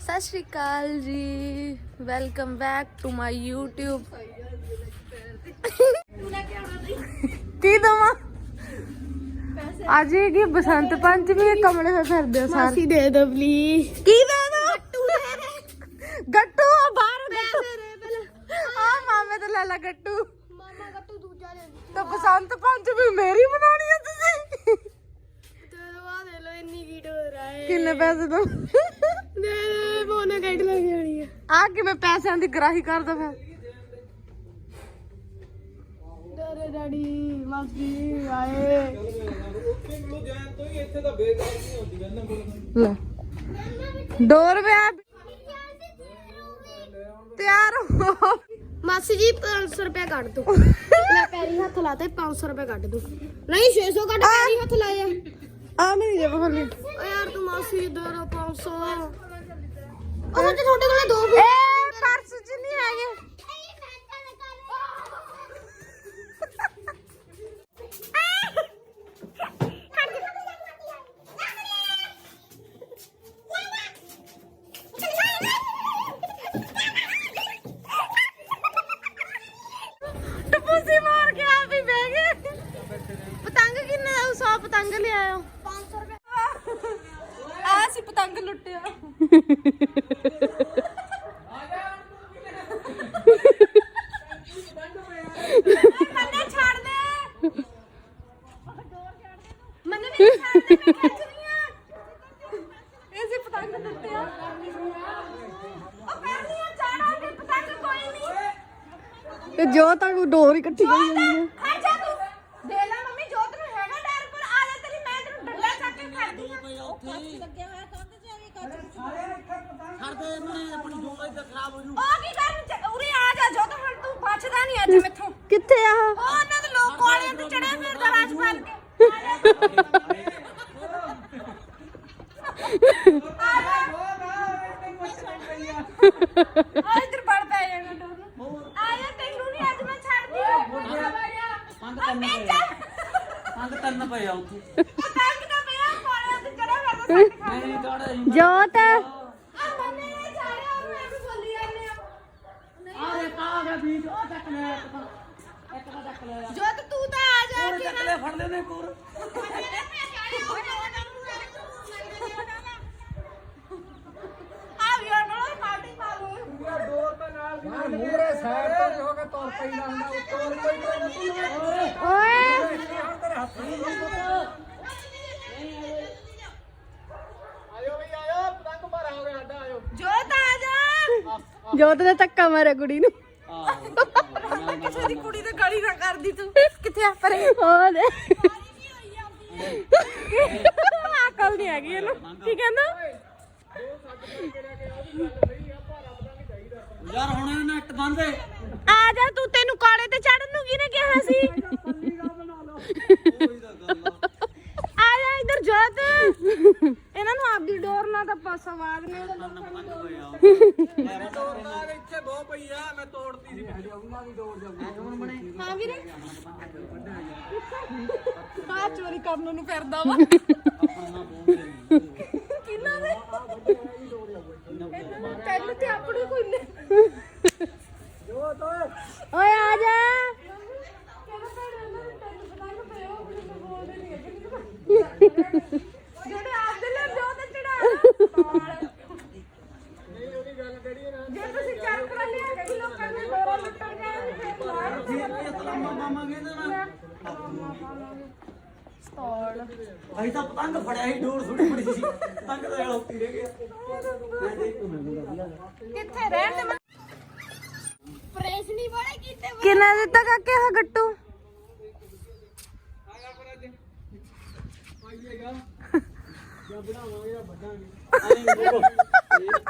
ਸਤਿ ਸ਼੍ਰੀ ਅਕਾਲ ਜੀ welcome back to my YouTube. ਕੀ ਦਵਾਂ ਅੱਜ ਇਹ ਕੀ ਬਸੰਤ ਪੰਚਮੀ ਇਹ ਕਮਲੇ ਹੋਏ ਫਿਰਦੇ ਹੋ ਸਾਰੇ ਦੇ ਦੋ ਪਲੀਜ਼ ਕੀ ਦੇ ਦੋ ਗੱਟੂ ਆ ਬਾਹਰ ਗੱਟੂ ਆ ਮਾਮੇ ਤੋਂ ਲੈ ਲੈ ਗੱਟੂ ਮਾਮਾ ਗੱਟੂ ਦੂਜਾ ਦੇ ਤਾਂ ਬਸੰਤ ਪੰਚਮੀ ਮੇਰੀ ਮਨਾਉਣੀ ਹੈ ਤੁਸੀਂ ਤੇ ਦਵਾ ਦੇ ਲੋ ਇੰਨੀ ਕੀਟ ਹੋ ਰਹਾ ਹੈ ਕਿੰਨੇ ਪੈਸੇ ਦੋ ਦੇ ਦੇ ਮੋਨੇ ਕੱਢ ਲੱਗ ਜਾਣੀ ਹੈ ਆ ਕਿਵੇਂ ਪੈਸਿਆਂ ਦੀ ਗਰਾਹੀ ਕਰਦਾ ਫਿਰ? ਦਾਰੇ ਡਾਡੀ ਮਾਸੀ ਆਏ। ਲੈ। ਡੋਰ ਵੇ ਤਿਆਰ ਹੋ। ਮਾਸੀ ਜੀ 500 ਰੁਪਏ ਕੱਢ ਦੋ। ਲੈ ਪੈਰੀ ਹੱਥ ਲਾਤੇ 500 ਰੁਪਏ ਕੱਢ ਦੋ। ਨਹੀਂ 600 ਕੱਢ ਪੈਰੀ ਹੱਥ ਲਾਇਆ। ਆ ਮੇਰੀ ਜੇਬ ਖੋਲੀ ਓ ਯਾਰ ਤੂੰ ਮਾਸੀ ਦੇ ਦੋ 500 ਉਹ ਸੱਚ ਤੁਹਾਡੇ ਕੋਲ ਦੋ ਏ ਪਰਸ ਚ ਨਹੀਂ ਹੈਗੇ ਟਪੂਸੀ ਮਾਰ ਕੇ ਆਪ ਹੀ ਬਹਿ ਗਏ ਪਤੰਗ ਕਿੰਨੇ ਦਾ 100 ਪਤੰਗ ਲਿਆਇਓ 500 ਰੁਪਏ ਆ ਸੀ ਪਤੰਗ ਲੁੱਟਿਆ ਮੰਨੇ ਛੱਡ ਦੇ ਮੰਨੇ ਵੀ ਛੱਡ ਦੇ ਮੈਂ ਖਿੱਚ ਰਹੀ ਆ ਇਹ ਸੀ ਪਤੰਗ ਲੁੱਟਿਆ ਉਹ ਪਹਿਲੀਆਂ ਚਾੜਾਂਗੇ ਪਤੰਗ ਕੋਈ ਨਹੀਂ ਤੇ ਜੋ ਤੱਕ ਡੋਰ ਇਕੱਠੀ ਜੋਤ ਖੜ ਜਾ ਤੂੰ ਦੇ ਲੈ ਮੰਮੀ ਜੋਤ ਨੂੰ ਹੈਗਾ ਡਰ ਪਰ ਆ ਜਾ ਤੇਰੀ ਮੈਂ ਤੈਨੂੰ ਡੰਡਾ ਚੱਕ ਕੇ ਖੜਦੀ ਆ ਉਹ ਕੱਚ ਲੱਗਿਆ ਹੋਇਆ? ਕੰਧ ਚ ਐਵੇਂ ਉਹ ਕੀ ਕਰਨ ਚ- ਉਰੇ ਆ ਜਾ ਜੋਤ ਹੁਣ ਤੂੰ ਬਚਦਾ ਨਹੀਂ ਅੱਜ ਮੈਥੋਂ। ਕਿੱਥੇ ਆ ਉਹ? ਉਹਨਾਂ ਦੇ ਲੋਕ ਕੋਲਿਆਂ ਤੇ ਚੜਿਆ ਫਿਰਦਾ ਰਾਜਪਾਲ ਕੇ ਆ ਜਾ। ਆ ਇੱਧਰ ਵੜ ਪੈ ਜਾਣਾ ਡੋਰ ਨੂੰ ਆ ਜਾ ਤੈਨੂੰ ਨਹੀਂ ਅੱਜ ਮੈਂ ਛੱਡਦੀ। ਪੰਗ ਕਰਨਾ ਪਿਆ ਅੰਗ ਤੰਨ ਪਏ ਆ ਉੱਥੇ ਪਤੰਗ ਨਾ ਪਿਆ ਕੋਲਿਆਂ ਤੇ ਚੜਿਆ ਫਿਰਦਾ ਸੱਟ ਖਾ ਨਹੀਂ ਕਾੜਾ ਜੋਤ ਆ ਮੰਨੇ ਨੇ ਛਾੜਿਆ ਉਹਨੂੰ ਐਵੇਂ ਬੋਲੀ ਜਾਂਦੇ ਆ ਆ ਦੇ ਪਾ ਗਿਆ ਬੀਜ ਉਹ ਚੱਕ ਲੈ ਇੱਕ ਤਾਂ ਇੱਕ ਤਾਂ ਚੱਕ ਲੈ ਜੋਤ ਤੂੰ ਤਾਂ ਆ ਜਾ ਉਹ ਚੱਕ ਲੈ ਫੜ ਲੈਨੇ ਕੋਰ ਆ ਵੀ ਉਹਨਾਂ ਪਾਰਟੀ ਪਾ ਲਓ ਜੋਤ ਆ ਜਾ ਜੋਤ ਨੇ ਧੱਕਾ ਮਾਰਿਆ ਕੁੜੀ ਨੂੰ। ਕਿਸੇ ਦੀ ਕੁੜੀ ਤੇ ਗਾਲੀ ਨਾ ਕਰਦੀ ਤੂੰ ਕਿੱਥੇ ਆ ਪਰੇ ਉਹ ਦੇ ਅਕਲ ਨਹੀਂ ਹੈਗੀ ਇਹਨੂੰ ਕੀ ਕਹਿੰਦਾ ਯਾਰ ਹੁਣ ਇਹ ਨੈਟ ਬੰਦ ਹੈ। ਆ ਜਾ ਤੂੰ ਤੈਨੂੰ ਕਾਲੇ ਤੇ ਚੜਨ ਨੂੰ ਕਿਹਨੇ ਕਿਹਾ ਸੀ? ਆ। ਜਾ ਇੱਧਰ ਇਹਨਾਂ ਨੂੰ ਆਪਦੀ ਡੋਰ ਨਾਲ ਤਾਂ ਪਾਸਾ ਵਾਦ ਨੇ ਇੱਥੇ ਬਹੁਤ ਪਈ ਆ ਮੈਂ ਤੋੜਤੀ ਸੀ ਹਾਂ ਵੀਰੇ। ਆ ਚੋਰੀ ਕਰਨ ਨੂੰ ਫਿਰਦਾ ਵਾ। ਕਿੰਨਾ ਦੇ? ਤੈਨੂੰ ਤੇ ਆਪਣੇ ਕੋਈ ਨਹੀਂ। ਓਏ ਆ ਜਾ। ਜਿਹੜੇ ਆਪਦੇ ਲੈ ਜੋ ਤੇ ਚੜਾ ਜੇ ਤੁਸੀਂ ਚਰਕ ਕਰ ਲਿਆ ਕਿ ਲੋਕਾਂ ਨੇ ਡੋਰਾ ਲੁੱਟਣ ਗਏ ਤੇ ਫਿਰ ਮਾਰ ਮਾਮਾ ਕਹਿੰਦਾ ਨਾ ਸਟਾਲ। ਅਸੀਂ ਤਾਂ ਪਤੰਗ ਫੜਿਆ ਸੀ ਡੋਰ ਥੋੜੀ ਬੜੀ ਸੀ। ਪਤੰਗ ਤਾਂ ਉੱਤੀ ਰਹਿ ਗਿਆ। ਮੈਂ ਦੇਖ ਮੈਂ ਕਿੱਥੇ ਰਹਿਣ ਦੇ ਪ੍ਰੈਸ ਨਹੀਂ ਬੜੇ ਕੀਤੇ ਕਿੰਨਾ ਦਿੱਤਾ ਕਾਕੇ ਆ ਗੱਟੂ?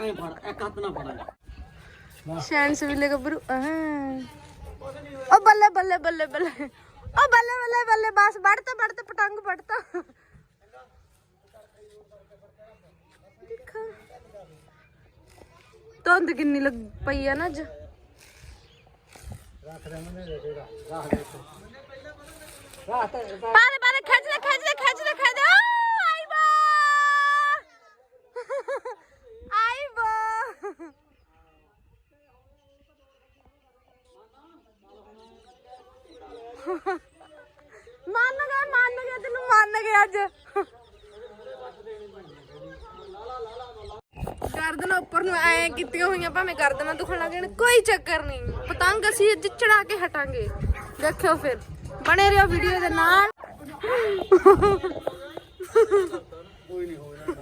ਇਹ ਫੜ ਇੱਕ ਹੱਥ ਨਾਲ ਫੜ ਸ਼ੈਨ ਸਵੀਲੇ ਗੱਭਰੂ ਆਹ ਉਹ ਬੱਲੇ ਬੱਲੇ ਬੱਲੇ ਬੱਲੇ ਉਹ ਬੱਲੇ ਬੱਲੇ ਬੱਲੇ ਬਸ ਵੜਤਾ ਵੜਤਾ ਪਟੰਗ ਵੜਤਾ ਦੇਖਾਂ ਧੁੰਦ ਕਿੰਨੀ ਲੱਗ ਪਈ ਆ ਨਾ ਮੰਨ ਗਏ ਮੰਨ ਗਏ ਤੈਨੂੰ ਮੰਨ ਗਏ ਅੱਜ। ਗਰਦਨ ਉੱਪਰ ਨੂੰ ਐ ਕੀਤੀਆਂ ਹੋਈਆਂ, ਭਾਵੇਂ ਗਰਦਨਾਂ ਦੁਖਣ ਲੱਗ ਜਾਣ, ਕੋਈ ਚੱਕਰ ਨਹੀਂ। ਪਤੰਗ ਅਸੀਂ ਅੱਜ ਚੜਾ ਕੇ ਹਟਾਂਗੇ। ਦੇਖਿਓ ਫਿਰ, ਬਣੇ ਰਹੋ ਵੀਡੀਓ ਦੇ ਨਾਲ। ਕੋਈ ਨਹੀਂ ਹੋਣਾ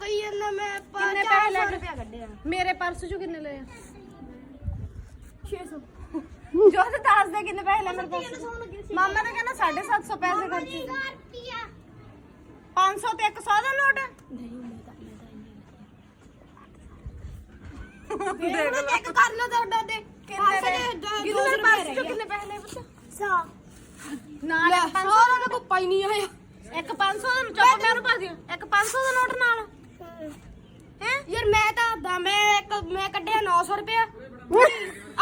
ਕਹੀ ਜਾਂਦਾ ਮੈਂ ਕਿੰਨੇ ਪੈਸੇ ਲੈ ਰੁਪਇਆ ਕੱਢਿਆ। ਮੇਰੇ ਪਰਸ ਚੋਂ ਕਿੰਨੇ ਲਏ ਆ? 600 ਜੋ ਤੇ ਦੱਸ ਦੇ ਕਿੰਨੇ ਪੈਸੇ ਲੈ ਮੇਰੇ ਪਰਸ ਮਾਮਾ ਨੇ ਕਹਿੰਦਾ 750 ਪੈਸੇ ਖਰਚੇ। 500 ਤੇ 100 ਦਾ ਨੋਟ ਦੇਖ ਲੈ। ਚੈੱਕ ਕਰ ਲਓ ਤੁਹਾਡਾ ਤੇ। ਕਿੰਨੇ ਦੇ ਦੇ ਦੋ- ਕਿੰਨੇ ਦੋ ਮੇਰੇ ਸੌ ਪਰਸ ਰੁਪਏ ਚੋਂ ਰਹਿ ਕਿੰਨੇ ਪੈਸੇ ਲਏ ਪੁੱਤ? ਸਾ। ਨਾਲ ਇੱਕ 500 ਦਾ ਤਾਂ ਕੁੱਪਾ ਹੀ ਨਹੀਂ ਆਇਆ। ਇੱਕ 500 ਦਾ ਚੁੱਪ ਮੈਨੂੰ ਪਾ ਦਿਓ। ਇੱਕ 500 ਦਾ ਨੋਟ ਨਾਲ। ਯਾਰ ਮੈਂ ਤਾਂ ਦਾ ਮੈਂ ਇੱਕ ਮੈਂ ਕੱਢਿਆ 900 ਰੁਪਇਆ।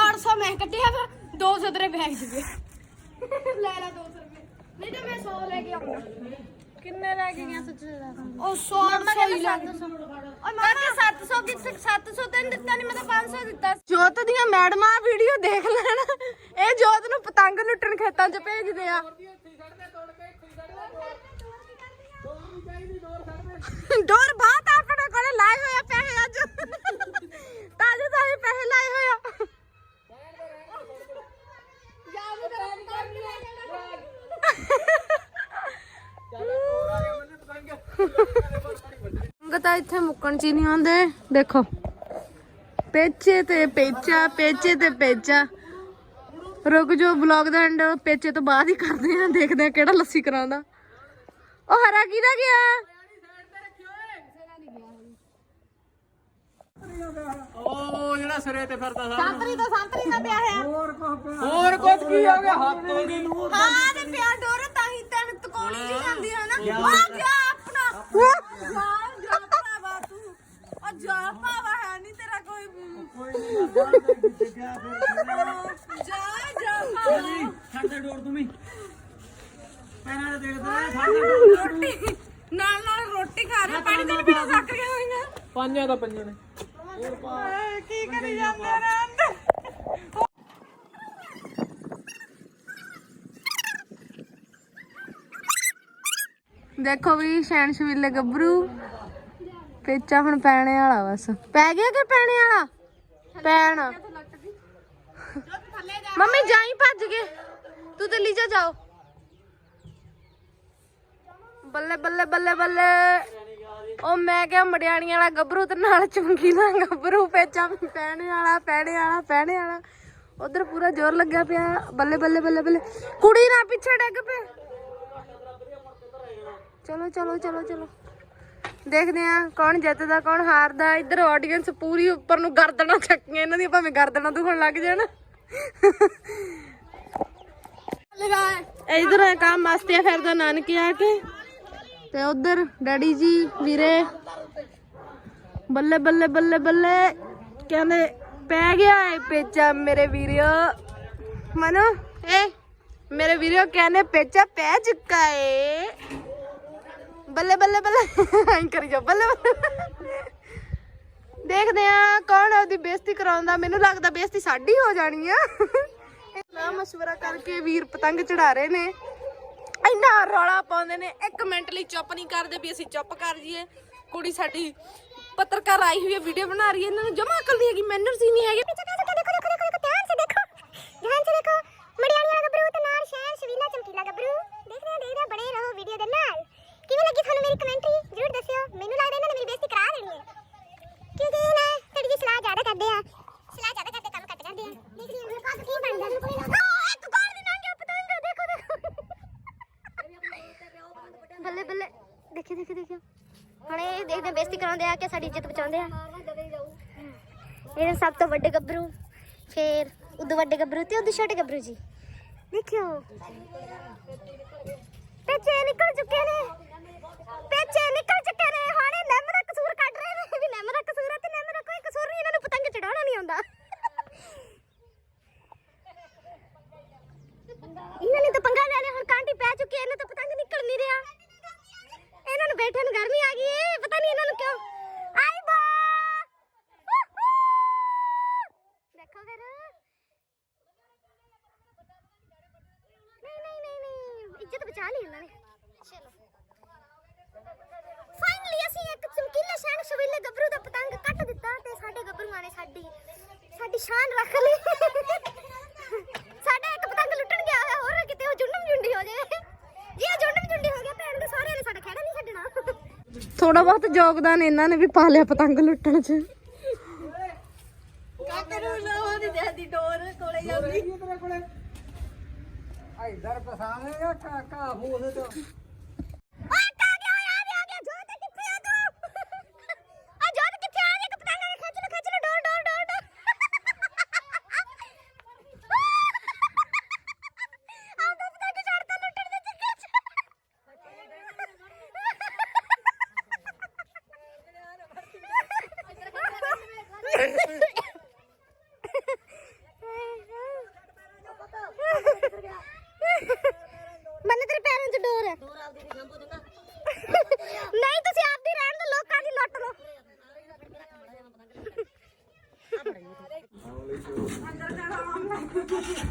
800 ਮੈਂ ਕੱਢਿਆ ਫਿਰ 200 ਤੇਰੇ ਬੈਗ 'ਚ ਪਿਆ ਲੈ ਲੈ 200 ਰੁਪਏ ਨਹੀਂ ਤਾਂ ਮੈਂ 100 ਲੈ ਕੇ ਆਉਂਦਾ। ਕਿੰਨੇ ਲੈ ਕੇ ਗਿਆ ਸੱਚ ਉਹ 100 ਮੰਮਾ ਹੀ ਲੈ 700 ਓਏ ਮਾਮਾ। 700 ਕਿ 700 ਤੈਨੂੰ ਦਿੱਤਾ ਨਹੀਂ ਮੈਂ ਤਾਂ 500 ਦਿੱਤਾ। ਜੋਤ ਦੀਆਂ ਮੈਡਮਾਂ ਵੀਡੀਓ ਦੇਖ ਲੈਣ। ਇਹ ਜੋਤ ਨੂੰ ਪਤੰਗ ਲੁੱਟਣ ਖੇਤਾਂ 'ਚ ਭੇਜਦੇ ਆ। ਡੋਰ ਬਾਤ ਆਪਣੇ ਕੋਲੇ ਲਾਏ ਹੋਏ ਪੈਸੇ ਅੱਜ। ਤਾਜੇ ਤਾਜੇ ਪੈਸੇ ਲਾਏ ਹੋਏ ਆ। ਪਤੰਗ ਤਾਂ ਇੱਥੇ ਮੁੱਕਣ ਚ ਹੀ ਨਹੀਂ ਆਉਂਦੇ। ਦੇਖੋ। ਪੇਚੇ ਤੇ ਪੇਚਾ, ਪੇਚੇ ਤੇ ਪੇਚਾ। ਰੁਕ ਜੋ ਵਲੌਗ ਦਾ ਐਂਡ ਪੇਚੇ ਤੋਂ ਬਾਅਦ ਹੀ ਕਰਦੇ ਆ। ਦੇਖਦੇ ਆ ਕਿਹੜਾ ਲੱਸੀ ਕਰਾਉਂਦਾ। ਉਹ ਹਰਾ ਕਿਹਦਾ ਗਿਆ? ਉਹ ਜਿਹੜਾ ਸਿਰੇ ਤੇ ਫਿਰਦਾ ਸਾ ਸੰਤਰੀ ਤਾਂ ਸੰਤਰੀ ਦਾ ਪਿਆ ਹੈ ਹੋਰ ਕੁਝ ਕੀ ਹੋ ਗਿਆ? ਹੱਥ ਹੋ ਗਏ ਨੂੰ ਹਾਂ ਤੇ ਪਿਆ ਡੋਰ ਤਾਂ ਹੀ ਤੈਨੂੰ ਤਕੋਲੀ ਜੀ ਜਾਂਦੀ ਹੈ ਨਾ ਆ ਗਿਆ ਆਪਣਾ। ਜਾ ਜਾ ਭਰਾਵਾ ਤੂੰ। ਆ ਜਾ ਭਾਵਾ ਹੈ ਨਹੀਂ ਤੇਰਾ ਕੋਈ ਕੋਈ ਨਹੀਂ ਜਾਣ ਦੇ ਵਿੱਚ ਗਿਆ ਫਿਰ ਜਾ ਜਾ ਭਾਵਾ ਛੱਡ ਦੇ ਡੋਰ ਤੂੰ ਵੀ। ਪੈਰਾਂ ਤੇ ਦੇਖਦਾ ਛੱਡ ਦੇ ਡੋਰ ਰੋਟੀ ਨਾਲ ਨਾਲ ਰੋਟੀ ਖਾ ਰਹੇ ਪਾਣੀ ਤਾਂ ਪੀਣਾ ਸੱਕ ਗਿਆ ਹੋਈਆਂ? ਪੰਜਾਂ ਦਾ ਪੰਜਾਂ ਨੇ ਹਾਏ, ਕੀ ਕਰੀ ਜਾਂਦੇ ਨੇ ਅੰਦਰ ਦੇਖੋ ਵੀ ਸ਼ੈਣ ਸ਼ਵੀਲੇ ਗੱਭਰੂ। ਪੇਚਾ ਹੁਣ ਪੈਣੇ ਵਾਲਾ ਬਸ। ਪੈ ਗਿਆ ਕਿ ਪੈਣੇ ਵਾਲਾ? ਪੈਣ। ਮੰਮੀ ਜਾਈ ਭੱਜ ਗਏ ਤੂੰ ਦਿੱਲੀ ਲੀਜਾ ਜਾਓ। ਬੱਲੇ ਬੱਲੇ ਬੱਲੇ ਬੱਲੇ। ਉਹ ਮੈਂ ਕਿਹਾ ਮੜਿਆਣੀਆਂ ਵਾਲਾ ਗੱਭਰੂ ਤੇ ਨਾਲ ਚਮਕੀਲਾ ਗੱਭਰੂ ਪੇਚਾ ਪੈਣੇ ਵਾਲਾ ਪੈਣੇ ਵਾਲਾ ਪੈਣੇ ਵਾਲਾ। ਉਧਰ ਪੂਰਾ ਜ਼ੋਰ ਲੱਗਿਆ ਪਿਆ ਬੱਲੇ ਬੱਲੇ ਬੱਲੇ ਬੱਲੇ। ਕੁੜੀ ਨਾ ਪਿੱਛੇ ਡਿੱਗ ਪਏ। ਚਲੋ ਚਲੋ ਚਲੋ ਚਲੋ। ਦੇਖਦੇ ਆ ਕੌਣ ਜਿੱਤਦਾ ਕੌਣ ਹਾਰਦਾ। ਇੱਧਰ ਆਡੀਅנס ਪੂਰੀ ਉੱਪਰ ਨੂੰ ਗਰਦਨਾਂ ਚੱਕੀਆਂ ਇਹਨਾਂ ਦੀਆਂ ਭਾਵੇਂ ਗਰਦਨਾਂ ਦੁਖਣ ਲੱਗ ਜਾਣ। ਇਧਰ ਹੈ ਕੰਮ ਮਸਤੀਆ ਫਿਰਦਾ ਨਾਨਕੇ ਆ ਕੇ। ਤੇ ਉਧਰ ਡੈਡੀ ਜੀ, ਵੀਰੇ। ਬੱਲੇ ਬੱਲੇ ਬੱਲੇ ਬੱਲੇ। ਕਹਿੰਦੇ, ਪੈ ਗਿਆ ਏ ਪੇਚਾ ਮੇਰੇ ਵੀਰਿਓ। ਮਨੋ ਏ ਮੇਰੇ ਵੀਰਿਓ ਕਹਿੰਦੇ, ਪੇਚਾ ਪੈ ਚੁੱਕਾ ਏ। ਬੱਲੇ ਬੱਲੇ ਬੱਲੇ। ਐਂ ਕਰੀ ਜਾ ਬੱਲੇ ਬੱਲੇ ਦੇਖਦੇ ਆ ਕੌਣ ਉਹਦੀ ਬੇਇੱਜ਼ਤੀ ਕਰਾਉਂਦਾ ਮੈਨੂੰ ਲੱਗਦਾ ਬੇਇੱਜ਼ਤੀ ਸਾਡੀ ਹੋ ਜਾਣੀ ਆ। ਨਾ ਮਸ਼ਵਰਾ ਕਰਕੇ ਵੀਰ ਪਤੰਗ ਚੜਾ ਰਹੇ ਨੇ। ਇੰਨਾ ਰੌਲਾ ਪਾਉਂਦੇ ਨੇ। ਇੱਕ ਮਿੰਟ ਲਈ ਚੁੱਪ ਨਹੀਂ ਕਰਦੇ ਵੀ ਅਸੀਂ ਚੁੱਪ ਕਰ ਜੀਏ ਕੁੜੀ ਸਾਡੀ ਪੱਤਰਕਾਰ ਆਈ ਹੋਈ ਹੈ ਵੀਡੀਓ ਬਣਾ ਰਹੀ ਹੈ। ਇਹਨਾਂ ਨੂੰ ਜਮਾ ਅਕਲ ਨਹੀਂ ਹੈਗੀ ਮੈਨਰਸ ਹੀ ਨਹੀਂ ਹੈਗੇ। ਕਰਦੇ ਆ ਕਿ ਸਾਡੀ ਇੱਜ਼ਤ ਬਚਾਉਂਦੇ ਆ। ਇਹ ਸਭ ਤੋਂ ਵੱਡੇ ਗੱਭਰੂ, ਫੇਰ ਉਦੋਂ ਵੱਡੇ ਗੱਭਰੂ ਤੇ ਉਦੋਂ ਛੋਟੇ ਗੱਭਰੂ ਜੀ। ਦੇਖਿਓ ਪਿੱਛੇ ਨਿਕਲ ਚੁੱਕੇ ਨੇ ਪਿੱਛੇ ਨਿਕਲ ਚੁੱਕੇ ਨੇ ਹਾਣੇ ਨਮਰਾ ਕਸੂਰ ਕੱਢ ਰਹੇ ਨੇ ਵੀ ਨਮਰਾ ਇੱਜ਼ਤ ਬਚਾ ਲਈ ਉਹਨਾਂ ਨੇ। ਚਲੋ ਫਾਈਨਲੀ ਅਸੀਂ ਇੱਕ ਚਮਕੀਲੇ ਸ਼ਾਨ ਸ਼ਵੀਲੇ ਗੱਭਰੂ ਦਾ ਪਤੰਗ ਕੱਟ ਦਿੱਤਾ ਤੇ ਸਾਡੇ ਗੱਭਰੂਆਂ ਨੇ ਸਾਡੀ ਸਾਡੀ ਸ਼ਾਨ ਰੱਖ ਲਈ। ਸਾਡਾ ਇੱਕ ਪਤੰਗ ਲੁੱਟਣ ਗਿਆ ਹੋਇਆ ਹੋਰ ਕਿਤੇ ਉਹ ਜੁੰਡਮ ਜੁੰਡੀ ਹੋ ਜਾਏ ਜੇ ਉਹ ਜੁੰਡਮ ਜੁੰਡੀ ਹੋ ਗਿਆ ਭੈਣ ਦੇ ਸਾਰਿਆਂ ਨੇ ਸਾਡਾ ਖਹਿੜਾ ਨਹੀਂ ਛੱਡਣਾ। ਥੋੜਾ ਬਹੁਤ ਯੋਗਦਾਨ ਇਹਨਾਂ ਨੇ ਵੀ ਪਾ ਲਿਆ ਪਤੰਗ ਲੁੱਟਣ 'ਚ। ਇਧਰ ਪਸਾਵੇਗਾ ਕਾਕਾ ਫੂਸ ਤੋਂ ਓਏ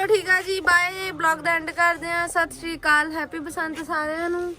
ਚਲੋ ਠੀਕ ਆ ਜੀ ਬਾਏ ਬਲੌਗ ਦਾ ਐਂਡ ਕਰਦੇ ਆ ਸਤਿ ਸ਼੍ਰੀ ਅਕਾਲ ਹੈਪੀ ਬਸੰਤ ਸਾਰਿਆਂ ਨੂੰ।